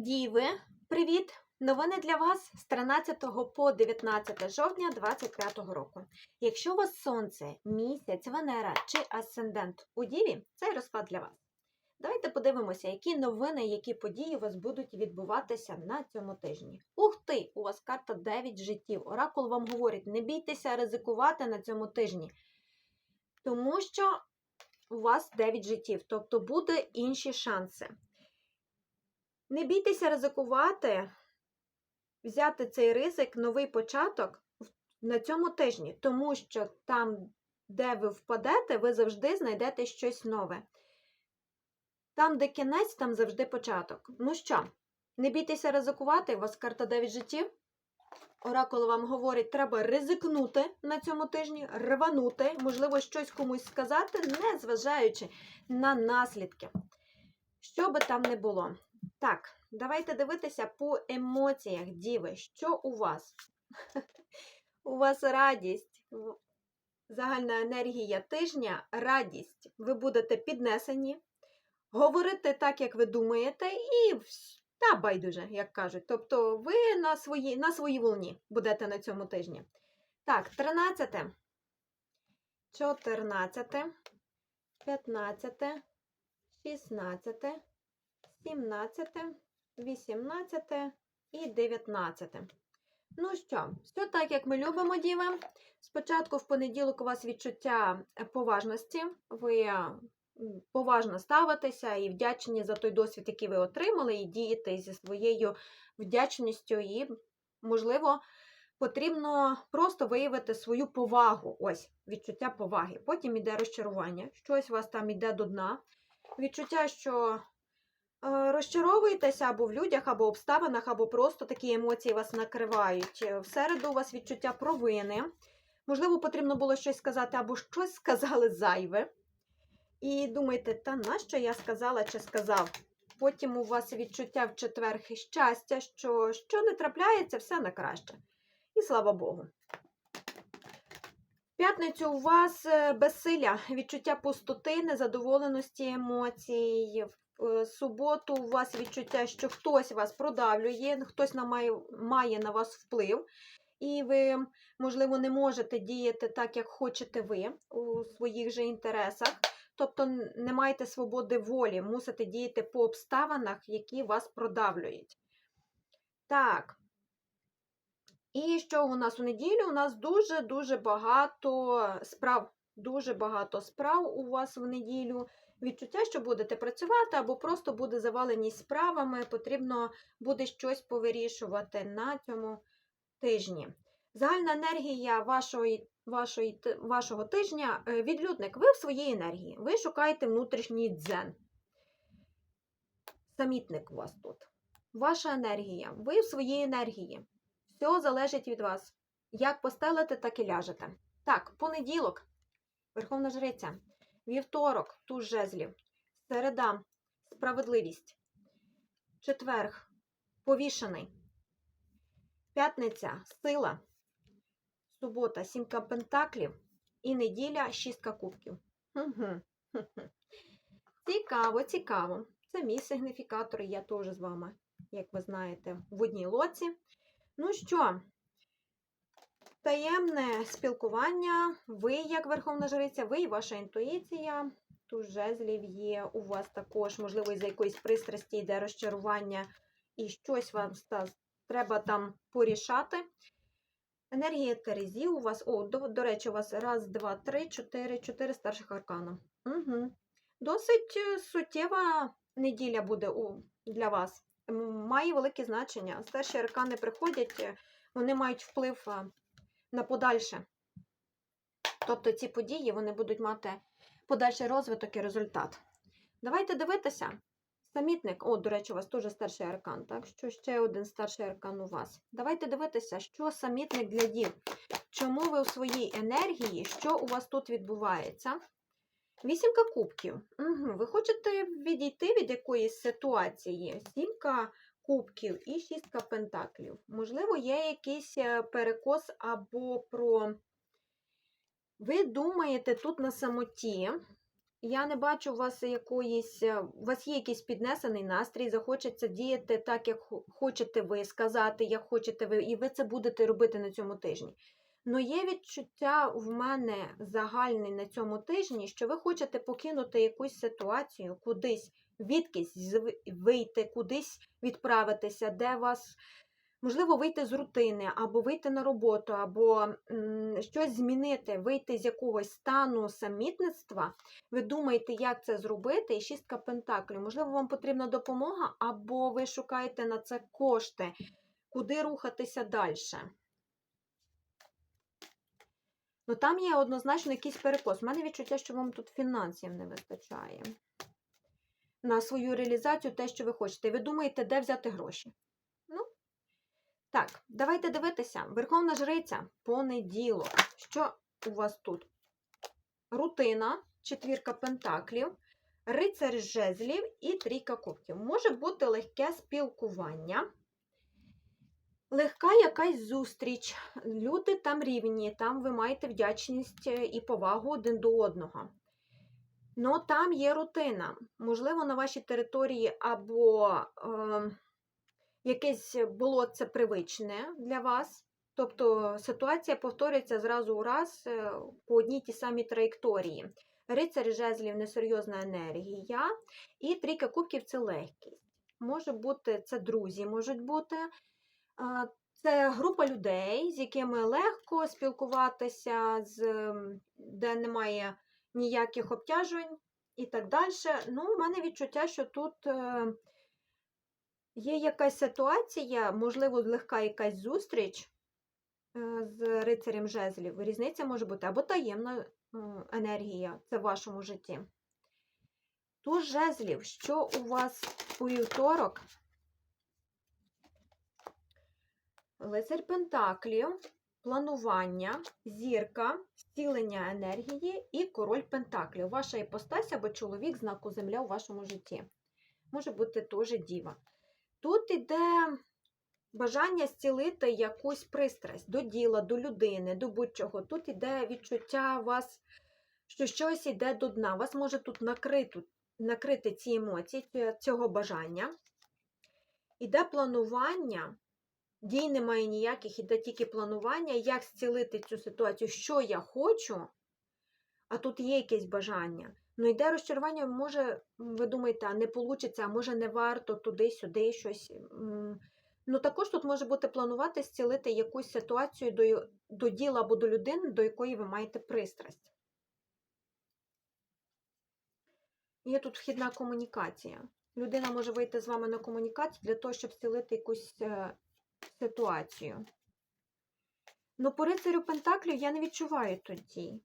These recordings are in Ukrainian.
Діви, привіт! Новини для вас з 13 по 19 жовтня 2025 року. Якщо у вас сонце, місяць, Венера чи асцендент у Діві, цей розклад для вас. Давайте подивимося, які новини, які події у вас будуть відбуватися на цьому тижні. Ух ти! У вас карта 9 життів. Оракул вам говорить, не бійтеся ризикувати на цьому тижні, тому що у вас 9 життів, тобто буде інші шанси. Не бійтеся ризикувати, взяти цей ризик, новий початок на цьому тижні, тому що там, де ви впадете, ви завжди знайдете щось нове. Там, де кінець, там завжди початок. Ну що, не бійтеся ризикувати, у вас карта 9 життів. Оракул вам говорить, треба ризикнути на цьому тижні, рванути, можливо, щось комусь сказати, не зважаючи на наслідки. Що би там не було. Так, давайте дивитися по емоціях, діви. Що у вас? У вас радість, загальна енергія тижня, радість. Ви будете піднесені, говорити так, як ви думаєте, і та байдуже, як кажуть. Тобто ви на своїй на своїй волні будете на цьому тижні. Так, 13, 14, 15, 16, 17, 18 і 19. Ну що, все так, як ми любимо, діви. Спочатку в понеділок у вас відчуття поважності, ви е, поважно ставитеся і вдячні за той досвід, який ви отримали, і дієте зі своєю вдячністю, і, можливо, потрібно просто виявити свою повагу. Ось, відчуття поваги. Потім іде розчарування, щось у вас там іде до дна. Відчуття, що Розчаровуєтеся або в людях, або обставинах, або просто такі емоції вас накривають. Е, В середу у вас відчуття провини. Можливо, потрібно було щось сказати, або щось сказали зайве. І думаєте, та нащо я сказала чи сказав? Потім у вас відчуття в четвер щастя, що що не трапляється, все на краще. І слава Богу. П'ятницю у вас е, безсилля, відчуття пустоти, незадоволеності емоцій. В е, суботу у вас відчуття, що хтось вас продавлює, хтось має, має на вас вплив, і ви, можливо, не можете діяти так, як хочете ви у своїх же інтересах. Тобто не маєте свободи волі, мусите діяти по обставинах, які вас продавлюють. Так. І що у нас у неділю? У нас дуже-дуже багато справ. Дуже багато справ у вас в неділю. Відчуття, що будете працювати, або просто буде заваленість справами, потрібно буде щось повирішувати на цьому тижні. Загальна енергія вашої, вашої, вашого тижня е, відлюдник. Ви в своїй енергії. Ви шукаєте внутрішній дзен. Самітник у вас тут. Ваша енергія. Ви в своїй енергії. Все залежить від вас. Як постелите, так і ляжете. Так, понеділок. Верховна жриця. Вівторок туз жезлів. Середа справедливість. Четверг повішений. П'ятниця сила. Субота сімка пентаклів. І неділя шістка кубків. Угу. Цікаво, цікаво. Це мій сигніфікатор, я теж з вами, як ви знаєте, в одній лоці. Ну що, таємне спілкування, ви, як Верховна Жриця, ви і ваша інтуїція. Тут жезлів є у вас також, можливо, із якоїсь пристрасті йде розчарування, і щось вам треба там порішати. Енергія Терезі у вас, о, до, до речі, у вас раз, два, три, чотири, чотири старших аркана. Угу. Досить е, суттєва неділя буде у, для вас. Має велике значення. Старші аркани приходять, е, вони мають вплив е, на подальше. Тобто ці події вони будуть мати подальший розвиток і результат. Давайте дивитися. Самітник, о, до речі, у вас теж старший аркан, так? Що ще один старший аркан у вас. Давайте дивитися, що самітник для дів. Чому ви у своїй енергії, що у вас тут відбувається? Вісімка кубків. Угу. Ви хочете відійти від якоїсь ситуації? Сімка кубків і шістка пентаклів. Можливо, є якийсь е, перекос або про. Ви думаєте тут на самоті, Я не бачу у вас якоїсь, е, у вас є якийсь піднесений настрій, захочеться діяти так, як хочете ви, сказати, як хочете ви, і ви це будете робити на цьому тижні. Ну є відчуття в мене загальне на цьому тижні, що ви хочете покинути якусь ситуацію, кудись, відкись вийти, кудись відправитися, де вас, можливо, вийти з рутини, або вийти на роботу, або щось змінити, вийти з якогось стану самітництва. Ви думаєте, як це зробити, і шістка пентаклів. Можливо, вам потрібна допомога, або ви шукаєте на це кошти, куди рухатися далі. Ну, там є однозначно якийсь перекос. У мене відчуття, що вам тут фінансів не вистачає. На свою реалізацію, те, що ви хочете. Ви думаєте, де взяти гроші? Ну, так, давайте дивитися. Верховна жриця, понеділок. Що у вас тут? Рутина, четвірка пентаклів, рицар жезлів і трійка кубків. Може бути легке спілкування. Легка якась зустріч. Люди там рівні, там ви маєте вдячність е, і повагу один до одного. Ну, там є рутина. Можливо, на вашій території або е, якесь було це привичне для вас. Тобто ситуація повторюється зразу у раз е, по одній тій самій траєкторії. Рицар жезлів несерйозна енергія, і трійка кубків це легкість. Може бути, це друзі можуть бути. Це група людей, з якими легко спілкуватися, де немає ніяких обтяжень і так далі. Ну, у мене відчуття, що тут е, є якась ситуація, можливо, легка якась зустріч е, з рицарем жезлів. Різниця може бути або таємна е, енергія, це в вашому житті. Туз жезлів, що у вас у вівторок? Лицар Пентаклів, планування, зірка, зцілення енергії і король Пентаклів. Ваша іпостась або чоловік знаку Земля у вашому житті. Може бути теж діва. Тут іде бажання зцілити якусь пристрасть до діла, до людини, до будь-чого. Тут іде відчуття вас, що щось іде до дна. Вас може тут накрити, накрити ці емоції, цього бажання. Іде планування. Дій немає ніяких, іде тільки планування, як зцілити цю ситуацію, що я хочу, а тут є якесь бажання. Ну, йде розчарування, може, ви думаєте, а не вийде, а може не варто туди-сюди щось. Ну, також тут може бути планувати зцілити якусь ситуацію до, до діла або до людини, до якої ви маєте пристрасть. Є тут вхідна комунікація. Людина може вийти з вами на комунікацію для того, щоб зцілити якусь е, ситуацію. Ну, по рицарю Пентаклів я не відчуваю тут дій.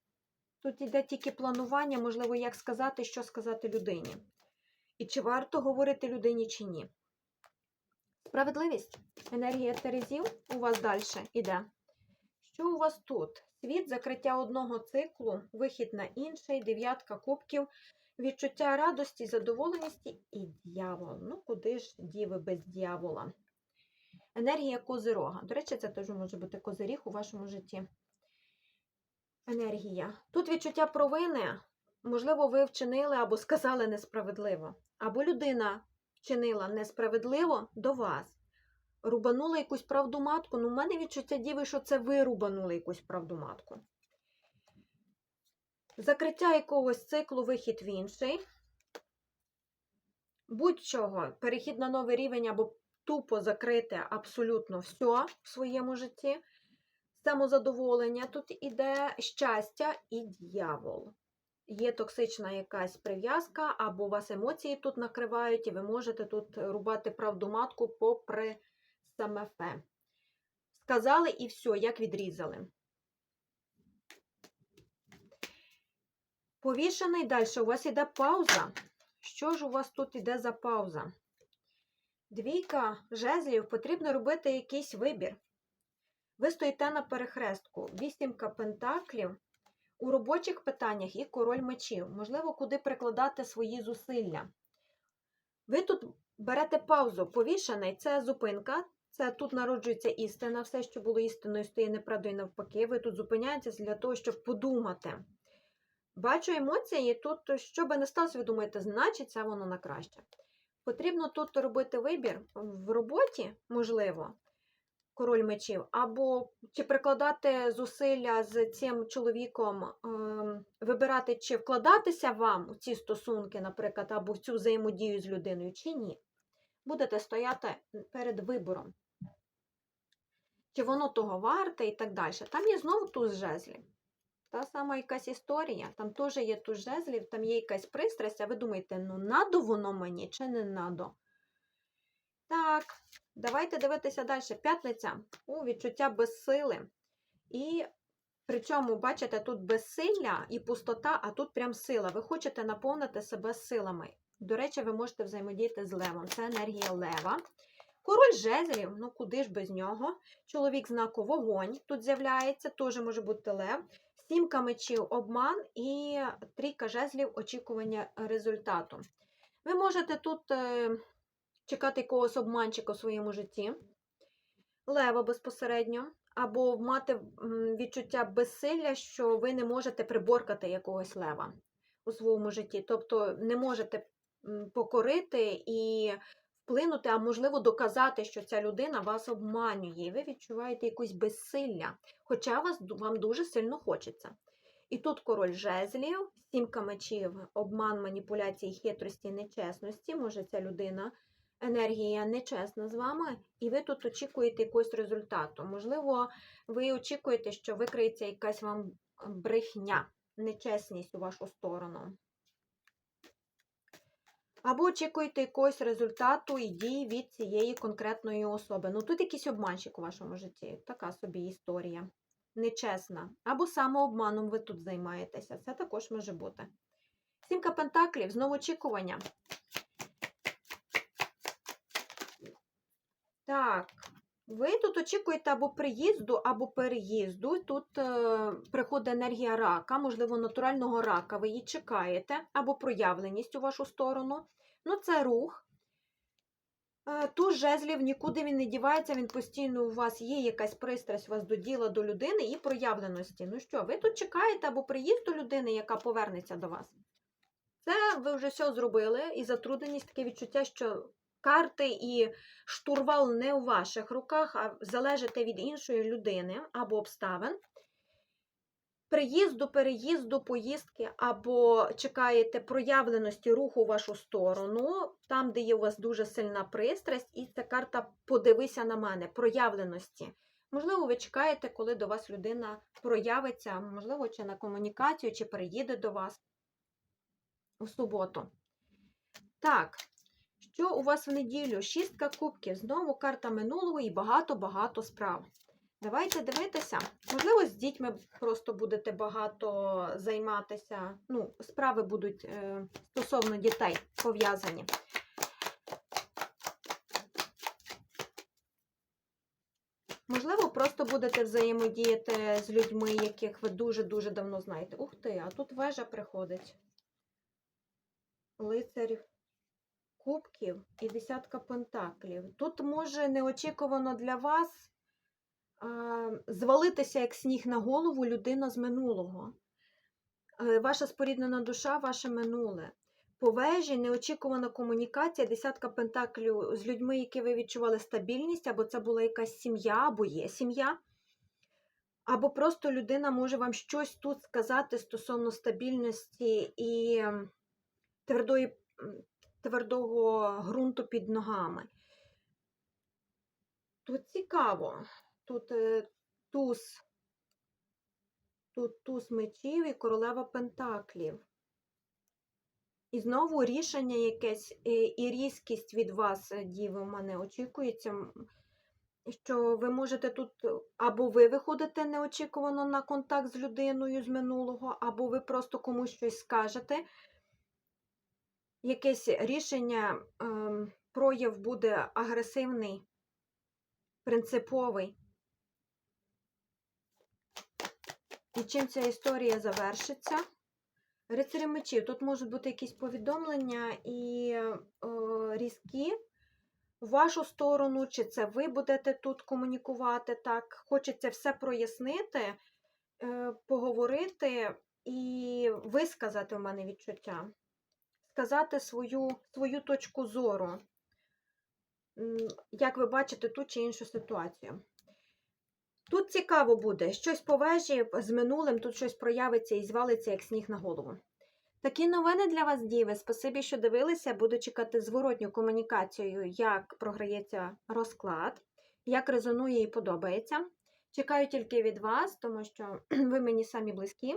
Тут йде тільки планування, можливо, як сказати, що сказати людині. І чи варто говорити людині, чи ні. Справедливість. Енергія Терезів у вас далі йде. Що у вас тут? Світ, закриття одного циклу, вихід на інший, дев'ятка кубків, відчуття радості, задоволеності і дьявол. Ну, куди ж діви без дьявола? Енергія козирога. До речі, це теж може бути козиріг у вашому житті. Енергія. Тут відчуття провини. Можливо, ви вчинили або сказали несправедливо. Або людина вчинила несправедливо до вас. Рубанула якусь правду матку. Ну, в мене відчуття діви, що це ви рубанули якусь правду матку. Закриття якогось циклу, вихід в інший. Будь-чого, перехід на новий рівень або тупо закрити абсолютно все в своєму житті. Самозадоволення. Тут іде щастя і дьявол. Є токсична якась прив'язка, або вас емоції тут накривають, і ви можете тут рубати правду матку попри саме фе. Сказали і все, як відрізали. Повішений далі. У вас іде пауза. Що ж у вас тут іде за пауза? Двійка жезлів, потрібно робити якийсь вибір. Ви стоїте на перехрестку. Вісімка пентаклів у робочих питаннях і король мечів. Можливо, куди прикладати свої зусилля. Ви тут берете паузу. Повішений це зупинка. Це тут народжується істина. Все, що було істиною, стає неправдою навпаки. Ви тут зупиняєтесь для того, щоб подумати. Бачу емоції, тут, що би не сталося, ви думаєте, значить, це воно на краще. Потрібно тут робити вибір в роботі, можливо, король мечів, або чи прикладати зусилля з цим чоловіком, ем, вибирати, чи вкладатися вам у ці стосунки, наприклад, або в цю взаємодію з людиною, чи ні. Будете стояти перед вибором. Чи воно того варте і так далі. Там є знову туз жезлів. Та сама якась історія, там теж є туз жезлів, там є якась пристрасть, а ви думаєте, ну надо воно мені чи не надо? Так, давайте дивитися далі. П'ятниця у відчуття безсили. І причому, бачите, тут безсилля і пустота, а тут прям сила. Ви хочете наповнити себе силами. До речі, ви можете взаємодіяти з левом. Це енергія лева. Король жезлів, ну куди ж без нього? Чоловік знаку вогонь тут з'являється, теж може бути лев. Сімка мечів обман і трійка жезлів очікування результату. Ви можете тут е, чекати якогось обманчика у своєму житті, лева безпосередньо, або мати відчуття безсилля, що ви не можете приборкати якогось лева у своєму житті. Тобто не можете покорити і вплинути, а можливо доказати, що ця людина вас обманює, і ви відчуваєте якусь безсилля, хоча вас, вам дуже сильно хочеться. І тут король жезлів, сімка мечів, обман, маніпуляції, хитрості, нечесності. Може, ця людина, енергія нечесна з вами, і ви тут очікуєте якогось результату. Можливо, ви очікуєте, що викриється якась вам брехня, нечесність у вашу сторону. Або очікуєте якогось результату і дій від цієї конкретної особи. Ну тут якийсь обманщик у вашому житті. Така собі історія. Нечесна. Або самообманом ви тут займаєтеся. Це також може бути. Сімка пентаклів, знову очікування. Так, ви тут очікуєте або приїзду, або переїзду. Тут е, приходить енергія рака, можливо, натурального рака. Ви її чекаєте, або проявленість у вашу сторону. Ну, це рух. Е, Туз жезлів нікуди він не дівається, він постійно у вас є якась пристрасть у вас до діла, до людини і проявленості. Ну що, ви тут чекаєте або приїзду людини, яка повернеться до вас. Це ви вже все зробили, і затрудненість, таке відчуття, що карти і штурвал не у ваших руках, а залежите від іншої людини або обставин. Приїзду, переїзду, поїздки, або чекаєте проявленості руху у вашу сторону, там, де є у вас дуже сильна пристрасть, і ця карта подивися на мене, проявленості. Можливо, ви чекаєте, коли до вас людина проявиться, можливо, чи на комунікацію, чи приїде до вас у суботу. Так, що у вас в неділю? Шістка кубків, знову карта минулого і багато-багато справ. Давайте дивитися. Можливо, з дітьми просто будете багато займатися. Ну, справи будуть е, стосовно дітей пов'язані. Можливо, просто будете взаємодіяти з людьми, яких ви дуже-дуже давно знаєте. Ух ти, а тут вежа приходить. Лицарів кубків і десятка пентаклів. Тут може неочікувано для вас звалитися як сніг на голову людина з минулого. Ваша споріднена душа, ваше минуле. По вежі неочікувана комунікація, десятка пентаклів з людьми, які ви відчували стабільність, або це була якась сім'я, або є сім'я. Або просто людина може вам щось тут сказати стосовно стабільності і ем, твердої, твердого ґрунту під ногами. Тут цікаво. Тут е, туз, тут туз мечів і королева пентаклів. І знову рішення якесь е, і різкість від вас, е, діви, у мене очікується, що ви можете тут або ви виходите неочікувано на контакт з людиною з минулого, або ви просто комусь щось скажете. Якесь рішення, ем, прояв буде агресивний, принциповий. І чим ця історія завершиться? Рицарі мечів. Тут можуть бути якісь повідомлення і е, різкі в вашу сторону, чи це ви будете тут комунікувати так. Хочеться все прояснити, е, поговорити, і висказати у мене відчуття, сказати свою, свою точку зору, як ви бачите ту чи іншу ситуацію. Тут цікаво буде, щось по вежі з минулим, тут щось проявиться і звалиться, як сніг на голову. Такі новини для вас, діви. Спасибі, що дивилися. Буду чекати зворотню комунікацію, як програється розклад, як резонує і подобається. Чекаю тільки від вас, тому що ви мені самі близькі.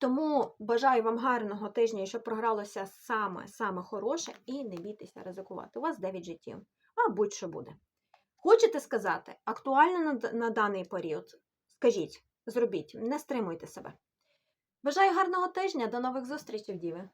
Тому бажаю вам гарного тижня і щоб програлося саме, саме хороше, і не бійтеся ризикувати. У вас 9 життів, а будь-що буде. Хочете сказати, актуально на, на даний період? Скажіть, зробіть, не стримуйте себе. Бажаю гарного тижня, до нових зустрічей, діви!